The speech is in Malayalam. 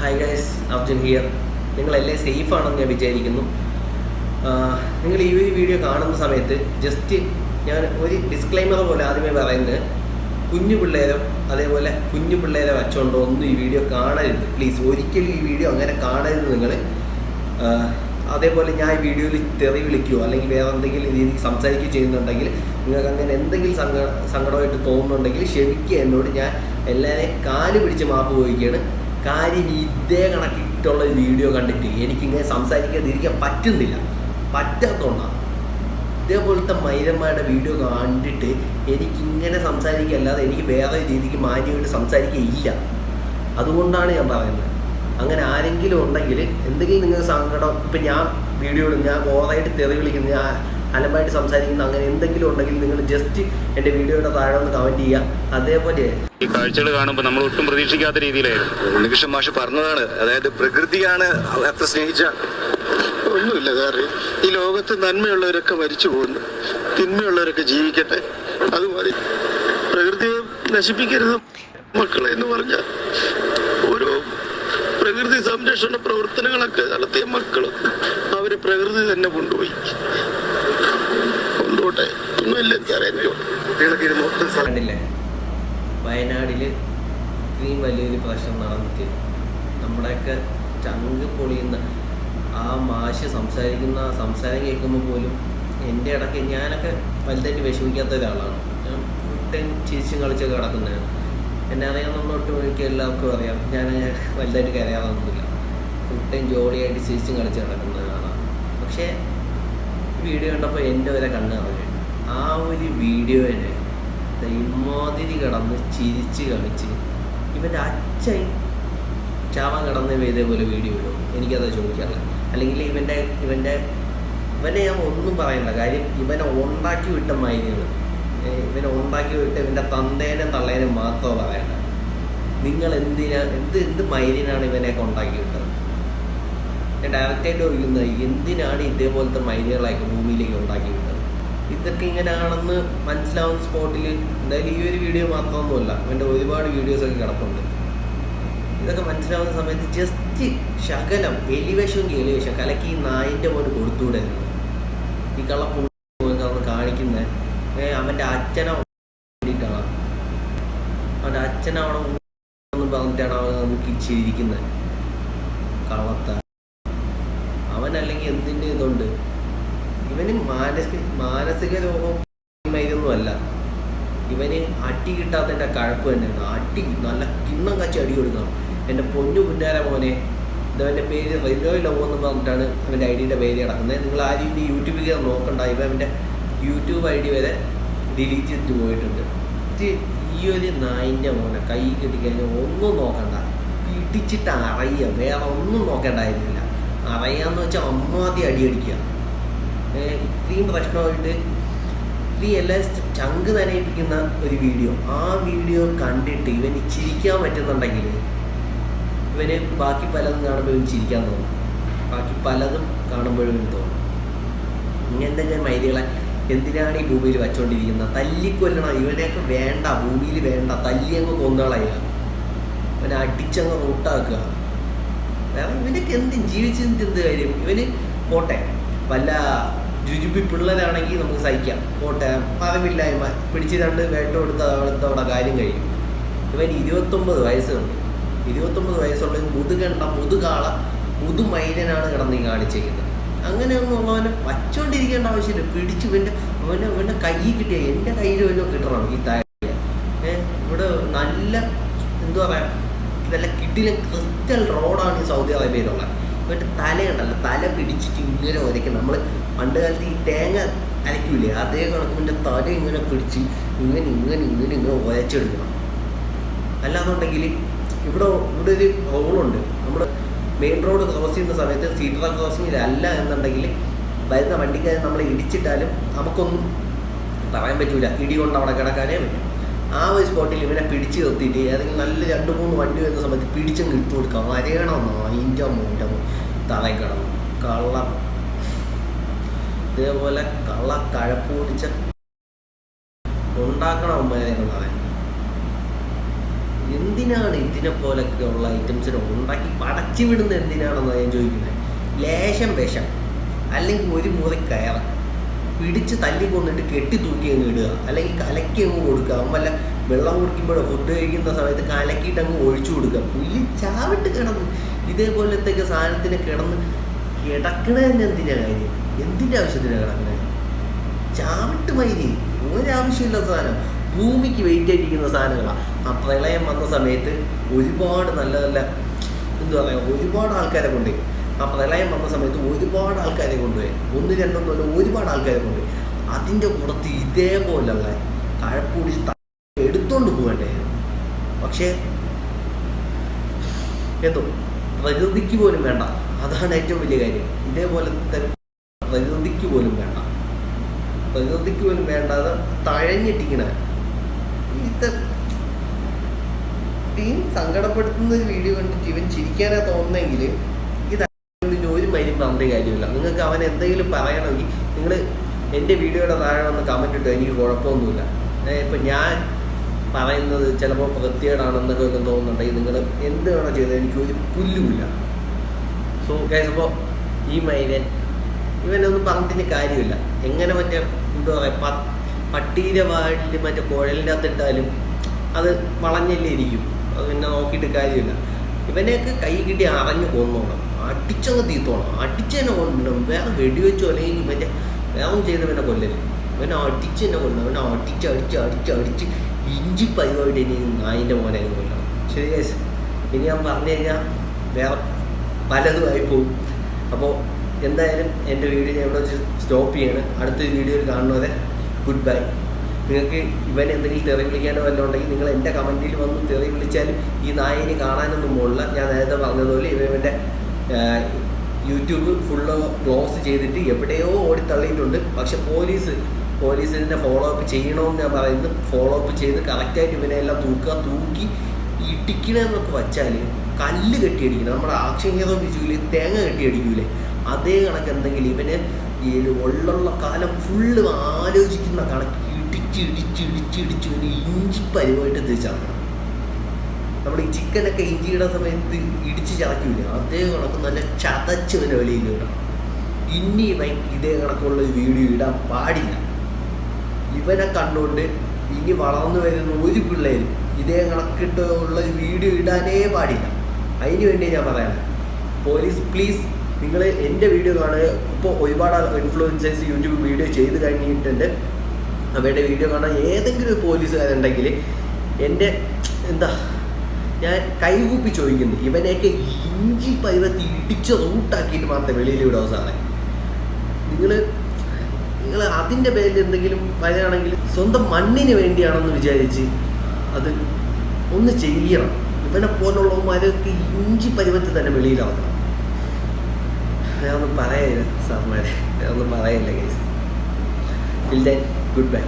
ഹായ് ഗൈസ് അർജുൻ ഹിയർ നിങ്ങളെല്ലാം സേഫ് ആണെന്ന് ഞാൻ വിചാരിക്കുന്നു. നിങ്ങൾ ഈ ഒരു വീഡിയോ കാണുന്ന സമയത്ത് ജസ്റ്റ് ഞാൻ ഒരു ഡിസ്ക്ലൈമർ പോലെ ആദ്യമേ പറയുന്നത്. കുഞ്ഞു പിള്ളേരോ അതേപോലെ കുഞ്ഞു പിള്ളേരെ വെച്ചോണ്ടോ ഒന്നും ഈ വീഡിയോ കാണരുത്. പ്ലീസ് ഒരിക്കലും ഈ വീഡിയോ അങ്ങനെ കാണരുത് നിങ്ങൾ അതേപോലെ ഞാൻ ഈ വീഡിയോയിൽ തെറി വിളിക്കുകയോ അല്ലെങ്കിൽ വേറെ എന്തെങ്കിലും രീതിയിൽ സംസാരിക്കുകയോ ചെയ്യുന്നുണ്ടെങ്കിൽ നിങ്ങൾക്ക് അങ്ങനെ എന്തെങ്കിലും സങ്ക സങ്കടമായിട്ട് തോന്നുന്നുണ്ടെങ്കിൽ ക്ഷമിക്കുക എന്നോട് ഞാൻ എല്ലാവരെയും കാൽ പിടിച്ച് മാപ്പ് പോയിക്കുകയാണ് കാര്യം ഇതേ കണക്കിട്ടുള്ള വീഡിയോ കണ്ടിട്ട് എനിക്കിങ്ങനെ സംസാരിക്കാതിരിക്കാൻ പറ്റുന്നില്ല. പറ്റാത്തതുകൊണ്ടാണ് ഇതേപോലത്തെ മൈരന്മാരുടെ വീഡിയോ കണ്ടിട്ട് എനിക്കിങ്ങനെ സംസാരിക്കല്ലാതെ എനിക്ക് വേറെ രീതിക്ക് മാന്യമായിട്ട് സംസാരിക്കുകയില്ല. അതുകൊണ്ടാണ് ഞാൻ പറയുന്നത്. അങ്ങനെ ആരെങ്കിലും ഉണ്ടെങ്കിൽ എന്തെങ്കിലും നിങ്ങൾ സങ്കടം ഇപ്പം ഞാൻ വീഡിയോ ഞാൻ ഓറായിട്ട് തെറി വിളിക്കുന്ന അലമ്പായിട്ട് സംസാരിക്കുന്ന. അങ്ങനെ എന്തെങ്കിലും ഉണ്ടെങ്കിൽ നിങ്ങൾ ജസ്റ്റ് എന്റെ വീഡിയോയുടെ താഴെ ഒന്ന് കമന്റ് ചെയ്യുക. അതേപോലെ ഈ കാഴ്ചകൾ കാണുമ്പോൾ നമ്മൾ ഒട്ടും പ്രതീക്ഷിക്കാത്ത രീതിയിലായിരുന്നു. ഉണ്ണികൃഷ്ണൻ മാഷ് പറഞ്ഞതാണ്. അതായത് പ്രകൃതിയാണ് അത്ര സ്നേഹിച്ച ഒന്നുമില്ല സാറേ. ഈ ലോകത്ത് നന്മയുള്ളവരൊക്കെ മരിച്ചു പോകുന്നു. തിന്മയുള്ളവരൊക്കെ ജീവിക്കട്ടെ. അത് മതി പ്രകൃതിയെ നശിപ്പിക്കരുത് മക്കളെ എന്ന് പറഞ്ഞ ഓരോ പ്രകൃതി സംരക്ഷണ പ്രവർത്തനങ്ങളൊക്കെ നടത്തിയ മക്കൾ അവർ പ്രകൃതി തന്നെ കൊണ്ടുപോയി. ഒന്നുമില്ല കണ്ടില്ലേ? വയനാടിൽ ഇത്രയും വലിയൊരു പ്രശ്നം നടന്നിട്ട് നമ്മുടെയൊക്കെ ചങ്ക് പൊളിയുന്ന ആ മാഷ് സംസാരിക്കുന്ന സംസാരം കേൾക്കുമ്പോൾ പോലും എന്റെ ഇടയ്ക്ക് ഞാനൊക്കെ വലുതായിട്ട് വിഷമിക്കാത്ത ഒരാളാണ്. ഞാൻ ഫുൾ ടൈം ചിരിച്ചും കളിച്ചൊക്കെ കിടക്കുന്നതാണ് എന്നെ അറിയാവുന്ന ഒട്ടും എനിക്ക് എല്ലാവർക്കും അറിയാം. ഞാൻ വലുതായിട്ട് കരയാറൊന്നുമില്ല. ഫുൾ ടൈം ജോളിയായിട്ട് ചിരിച്ചും കളിച്ച് കിടക്കുന്ന ഒരാളാണ് പക്ഷേ വീഡിയോ കണ്ടപ്പോൾ എന്റെ വരെ കണ്ണ് നിറഞ്ഞു. ആ ഒരു വീഡിയോനെ ഇമാതിരി കിടന്ന് ചിരിച്ച് കളിച്ച് ഇവന്റെ അച്ഛൻ ചാവാൻ കിടന്ന് ഇതേപോലെ വീഡിയോ ഇടും. എനിക്കത് ചോദിക്കാറില്ല അല്ലെങ്കിൽ ഇവന്റെ ഇവന്റെ ഇവനെ ഞാൻ ഒന്നും പറയണ്ട. കാര്യം ഇവനെ ഉണ്ടാക്കി വിട്ട മൈനുകൾ ഇവനെ ഉണ്ടാക്കി വിട്ട് ഇവന്റെ തന്തേനെ തള്ളേനെ മാത്രം പറയണ്ട. നിങ്ങൾ എന്തിനാ എന്ത് എന്ത് മൈനിനാണ് ഇവനെയൊക്കെ ഉണ്ടാക്കി വിട്ടത്? ഞാൻ ഡയറക്റ്റായിട്ട് ചോദിക്കുന്നത് എന്തിനാണ് ഇതേപോലത്തെ മൈനുകളൊക്കെ ഭൂമിയിലേക്ക് ഉണ്ടാക്കി വിട്ടത്? ഇതൊക്കെ ഇങ്ങനെയാണെന്ന് മനസ്സിലാവുന്ന സ്പോട്ടിൽ എന്തായാലും ഈ ഒരു വീഡിയോ മാത്രമൊന്നുമല്ല. എന്റെ ഒരുപാട് വീഡിയോസൊക്കെ കിടപ്പുണ്ട്. ഇതൊക്കെ മനസ്സിലാവുന്ന സമയത്ത് ജസ്റ്റ് ശകലം എലിവേഷവും കേലിവേഷം കലക്കി ഈ നായിന്റെ പോലെ കൊടുത്തുകൂടെ ഈ കള്ള കാണിക്കുന്നത് കാണിക്കുന്ന. അവന്റെ അച്ഛനെ വേണ്ടിയിട്ടാണ്. അവന്റെ അച്ഛനവിടെ പറഞ്ഞിട്ടാണ് അവൻ നമുക്ക് ചിരിക്കുന്നത് കള്ളത്ത. അവനല്ലെങ്കിൽ എന്തിന്റെ ഇതുണ്ട്? ഇവന് മാനസിക മാനസിക രോഗം ഇതൊന്നും അല്ല. ഇവന് അടി കിട്ടാത്തതിന്റെ കഴപ്പ് തന്നെയാണ്. അടി നല്ല കിണ്ണം കച്ചി അടി കൊടുക്കണം. എന്റെ പൊന്നു പുന്നാര മോനെ ഇതവന്റെ പേര് റെയിൽവേ ലവ് എന്ന് പറഞ്ഞിട്ടാണ് അവന്റെ ഐ ഡിയുടെ പേര് കിടക്കുന്നത്. നിങ്ങൾ ആ രീതി യൂട്യൂബിൽ കയറി നോക്കണ്ട. ഇവ അവന്റെ യൂട്യൂബ് ഐ ഡി വരെ ഡിലീറ്റ് ചെയ്തിട്ട് പോയിട്ടുണ്ട്. ഈ ഒരു നായിന്റെ മോനെ കൈ കിട്ടിക്കഴിഞ്ഞാൽ ഒന്നും നോക്കണ്ട. ഇടിച്ചിട്ട് അറിയുക. വേറെ ഒന്നും നോക്കേണ്ടായിരുന്നില്ല. അറിയാമെന്ന് വെച്ചാൽ അമ്മാതി അടി അടിക്കുക. ഏഹ് ഇത്രയും പ്രശ്നമായിട്ട് ഇത്രയും എല്ലാം ചങ്ക് നനയിപ്പിക്കുന്ന ഒരു വീഡിയോ. ആ വീഡിയോ കണ്ടിട്ട് ഇവന് ചിരിക്കാൻ പറ്റുന്നുണ്ടെങ്കിൽ ഇവന് ബാക്കി പലതും കാണുമ്പോൾ ഇവൻ ചിരിക്കാൻ തോന്നും. ബാക്കി പലതും കാണുമ്പോഴും ഇവന് തോന്നും. ഇങ്ങനത്തെ ഞാൻ മൈദികളെ എന്തിനാണ് ഈ ഭൂമിയിൽ വെച്ചോണ്ടിരിക്കുന്നത് തല്ലിക്കൊല്ലണം? ഇവനെയൊക്കെ വേണ്ട ഭൂമിയിൽ വേണ്ട തല്ലി അങ്ങ് കൊന്നളയുക അവനെ അടിച്ചങ്ങ് റൂട്ടാക്കുക. വേറെ ഇവനൊക്കെ എന്തും ജീവിച്ചതിന്റെ എന്ത് കാര്യം? ഇവന് പോട്ടെ. വല്ല രുചിപ്പി പിള്ളേരാണെങ്കിൽ നമുക്ക് സഹിക്കാം. കോട്ടയം അറിവില്ലായ്മ പിടിച്ച് രണ്ട് വേട്ട കൊടുത്ത അവിടുത്തെ കാര്യം കഴിയും. ഇവൻ ഇരുപത്തൊമ്പത് വയസ്സുണ്ട്. ഇരുപത്തൊമ്പത് വയസ്സുള്ള മുതുകണ്ട മുതുകാള മുതുമൈലനാണ് കിടന്ന് ഈ കാണിച്ചേക്കുന്നത് അങ്ങനെയൊന്നും അവനെ വച്ചോണ്ടിരിക്കേണ്ട ആവശ്യമില്ല. പിടിച്ചു ഇവന്റെ അവന് അവന്റെ കൈ കിട്ടിയ എന്റെ കയ്യിൽ വല്ലതും കിട്ടണം ഈ താഴെ ഏഹ് ഇവിടെ നല്ല എന്തു പറയാം? നല്ല കിട്ടിലെ ക്രിസ്റ്റൽ റോഡാണ് ഈ സൗദി അറേബ്യയിലുള്ളത് ഇവന്റെ തലയുണ്ടല്ലോ തല പിടിച്ചിട്ട് ഇങ്ങനെ ഉരയ്ക്കും നമ്മൾ പണ്ട് കാലത്ത് ഈ തേങ്ങ അരയ്ക്കൂലേ? അതേ കണക്കിന്റെ തല ഇങ്ങനെ പിടിച്ച് ഇങ്ങനെ ഇങ്ങനെ ഇങ്ങനെ ഇങ്ങനെ ഉരച്ചെടുക്കണം അല്ലാന്നുണ്ടെങ്കിൽ ഇവിടെ ഇവിടെ ഒരു ഹോളുണ്ട്. നമ്മൾ മെയിൻ റോഡ് ക്രോസ് ചെയ്യുന്ന സമയത്ത് സീറ്റർ ക്രോസിംഗിൽ അല്ല എന്നുണ്ടെങ്കിൽ വരുന്ന വണ്ടിക്കാരെ നമ്മൾ ഇടിച്ചിട്ടാലും നമുക്കൊന്നും പറയാൻ പറ്റൂല. ഇടി കൊണ്ട് അവിടെ കിടക്കാനേ പറ്റും. ആ ഒരു സ്പോട്ടിൽ ഇവനെ പിടിച്ച് നിർത്തിയിട്ട് ഏതെങ്കിലും നല്ല രണ്ട് മൂന്ന് വണ്ടി വരുന്ന സമയത്ത് പിടിച്ചങ്ങ് ഇട്ട് കൊടുക്കാം. വരയണമെന്നോ അതിന്റെ മോന്റെ തളയും കിടന്നു. കള്ള ഇതേപോലെ കള്ള കഴപ്പ് പിടിച്ച ഉണ്ടാക്കണം അമ്മേനെ പറയാൻ. എന്തിനാണ് ഇതിനെ പോലൊക്കെ ഉള്ള ഐറ്റംസിനെ ഉണ്ടാക്കി പടച്ചു വിടുന്നത് ഞാൻ ചോദിക്കുന്നത്? ലേശം വിഷം. അല്ലെങ്കിൽ ഒരു മുറി കയറ. പിടിച്ച് തല്ലി കൊന്നിട്ട് കെട്ടി തൂക്കി അങ്ങ് ഇടുക. അല്ലെങ്കിൽ കലക്കി അങ്ങ് കൊടുക്കുക. വല്ല വെള്ളം കുടിക്കുമ്പോഴോ ഫുഡ് കഴിക്കുന്ന സമയത്ത് കലക്കിയിട്ട് അങ്ങ് ഒഴിച്ചു കൊടുക്കുക. പുലി ചാവിട്ട് കിടന്ന് ഇതേപോലത്തെ സാധനത്തിന് കിടന്ന് കിടക്കണതന്നെ എന്തിനാ കാര്യം? എന്തിന്റെ ആവശ്യത്തിനാണ് കിടക്കണത് ചാവിട്ട് മൈനി ഒരാവശ്യമില്ലാത്ത സാധനം. ഭൂമിക്ക് വെയിറ്റ് ആയിട്ടിരിക്കുന്ന സാധനങ്ങളാണ് ആ പ്രളയം വന്ന സമയത്ത് ഒരുപാട് നല്ല നല്ല എന്താ പറയുക ഒരുപാട് ആൾക്കാരെ കൊണ്ടുപോയി. ആ പ്രളയം വന്ന സമയത്ത് ഒരുപാട് ആൾക്കാരെ കൊണ്ടുപോയി. ഒന്ന് രണ്ടൊന്നുമല്ല ഒരുപാട് ആൾക്കാരെ കൊണ്ടുപോയി. അതിന്റെ കൂടത്ത് ഇതേപോലുള്ള കഴപ്പൂടി എടുത്തോണ്ട് പോകണ്ടേ പക്ഷേ എന്തോ? പ്രകൃതിക്ക് പോലും വേണ്ട. അതാണ് ഏറ്റവും വലിയ കാര്യം. ഇതേപോലെ തന്നെ പ്രകൃതിക്ക് പോലും വേണ്ട. പ്രകൃതിക്ക് പോലും വേണ്ടാതെ തഴഞ്ഞിട്ടിങ്ങനെ. ഇത് ടീം സങ്കടപ്പെടുത്തുന്ന ഒരു വീഡിയോ കണ്ടിട്ട് ഇവൻ ചിരിക്കാനാ തോന്നുന്നെങ്കിൽ ഒരു മൈനും പറഞ്ഞ കാര്യമില്ല. നിങ്ങൾക്ക് അവൻ എന്തെങ്കിലും പറയണമെങ്കിൽ നിങ്ങൾ എന്റെ വീഡിയോയുടെ താഴെ വന്ന് കമന്റ് ഇട്ടു എനിക്ക് കുഴപ്പമൊന്നുമില്ല. ഇപ്പം ഞാൻ പറയുന്നത് ചിലപ്പോൾ വൃത്തികേടാണെന്നൊക്കെ ഒക്കെ തോന്നുന്നുണ്ടെങ്കിൽ നിങ്ങൾ എന്ത് വേണോ ചെയ്തത് എനിക്ക് ഒരു പുല്ലുമില്ല. സോ ഗൈസ് അപ്പോൾ ഈ മൈനൻ ഇവനൊന്നും പറഞ്ഞിട്ട് കാര്യമില്ല. എങ്ങനെ മറ്റേ എന്താ പറയുക പട്ടീന്റെ വാടിൽ മറ്റേ കുഴലിന്റെ അകത്ത് ഇട്ടാലും അത് വളഞ്ഞല്ലേ ഇരിക്കും. അത് പിന്നെ നോക്കിയിട്ട് കാര്യമില്ല. ഇവനെയൊക്കെ കൈ കിട്ടി അറിഞ്ഞു കൊന്നോണം. അടിച്ചങ്ങ് തീത്തോണം അടിച്ചെന്നെ കൊല്ലണം വേറെ വെടിവെച്ചോ അല്ലെങ്കിൽ മറ്റേ വേറെ ചെയ്തവനെ കൊല്ലരുത്. ഇവനെ അടിച്ച് തന്നെ കൊല്ലണം. അവനെ അടിച്ച് അടിച്ച് അടിച്ച് അടിച്ച് ഇഞ്ചി പരിപാടി ഇനി നായിന്റെ മോനെ കൊല്ലണം. ശരി guys. ഇനി ഞാൻ പറഞ്ഞു കഴിഞ്ഞാൽ വേറെ പലതുമായി പോകും. അപ്പോൾ എന്തായാലും എന്റെ വീഡിയോ ഞാൻ ഇവിടെ വെച്ച് സ്റ്റോപ്പ് ചെയ്യാണ്. അടുത്ത വീഡിയോയിൽ കാണുന്നവരെ ഗുഡ് ബൈ നിങ്ങൾക്ക് ഇവൻ എന്തെങ്കിലും തെറി വിളിക്കാനോ വല്ലതും ഉണ്ടെങ്കിൽ നിങ്ങൾ എന്റെ കമന്റിൽ വന്ന് തെറി വിളിച്ചാലും ഈ നായിനെ കാണാനൊന്നും പോകില്ല ഞാൻ നേരത്തെ പറഞ്ഞതുപോലെ ഇവ ഇവന്റെ യൂട്യൂബ് ഫുള്ള് ക്ലോസ് ചെയ്തിട്ട് എവിടെയോ ഓടിത്തള്ളിയിട്ടുണ്ട്. പക്ഷെ പോലീസ് പോലീസ് ഫോളോ അപ്പ് ചെയ്യണമെന്ന് ഞാൻ പറയുന്നത് ഫോളോ അപ്പ് ചെയ്ത് കറക്റ്റായിട്ട് ഇവനെ എല്ലാം തൂക്കുക തൂക്കി ഇടിക്കണമെന്നൊക്കെ വച്ചാൽ കല്ല് കെട്ടിയടിക്കണം നമ്മുടെ ആക്ഷൻ ഹീറോ തേങ്ങ കെട്ടിയടിക്കൂലേ? അതേ കണക്ക് എന്തെങ്കിലും ഇവന് ഈ ഒരു ഉള്ളുള്ള കാലം ഫുള്ള് ആലോചിക്കുന്ന കണക്ക് ഇടിച്ച് ഇടിച്ച് ഇടിച്ച് ഇടിച്ച് ഇവന് ഇഞ്ചി പരിവായിട്ട് തിരിച്ചറിയണം നമ്മൾ ഈ ചിക്കനൊക്കെ ഇഞ്ചിയുടെ സമയത്ത് ഇടിച്ച് ചതക്കില്ല അതേ കണക്ക് നല്ല ചതച്ച് വെളിയിൽ ഇടണം ഇനി ഇവൻ ഇതേ കണക്കുള്ള വീഡിയോ ഇടാൻ പാടില്ല. ഇവനെ കണ്ടുകൊണ്ട് ഇനി വളർന്നു വരുന്ന ഒരു പിള്ളേരും ഇതേ കണക്കിട്ട് ഉള്ള വീഡിയോ ഇടാനേ പാടില്ല. അതിന് വേണ്ടി ഞാൻ പറയാം പോലീസ് പ്ലീസ് നിങ്ങൾ എന്റെ വീഡിയോ കാണുക. ഇപ്പോൾ ഒരുപാട് ഇൻഫ്ലുവൻസേഴ്സ് യൂട്യൂബ് വീഡിയോ ചെയ്ത് കഴിഞ്ഞിട്ടുണ്ട്. അവരുടെ വീഡിയോ കാണാൻ ഏതെങ്കിലും ഒരു പോലീസുകാരുണ്ടെങ്കിൽ എന്റെ എന്താ ഞാൻ കൈകൂപ്പി ചോദിക്കുന്നു. ഇവനെയൊക്കെ ഇഞ്ചി പൈവത്തി ഇടിച്ച് റൂട്ടാക്കിയിട്ട് മാത്രമേ വെളിയിൽ വിടാവൂ സാറേ നിങ്ങൾ നിങ്ങൾ അതിന്റെ പേരിൽ എന്തെങ്കിലും പറയുകയാണെങ്കിൽ സ്വന്തം മണ്ണിന് വേണ്ടിയാണെന്ന് വിചാരിച്ച് അത് ഒന്ന് ചെയ്യണം. ഇവനെ പോലുള്ളവന്മാരൊക്കെ ഇഞ്ചി പരുവത്തിൽ തന്നെ വെളിയിലാവണം. ഞാൻ ഒന്നും പറയില്ല സാർമാരെ ഞാൻ ഒന്നും പറയില്ല കേസ് ഗുഡ് ബൈ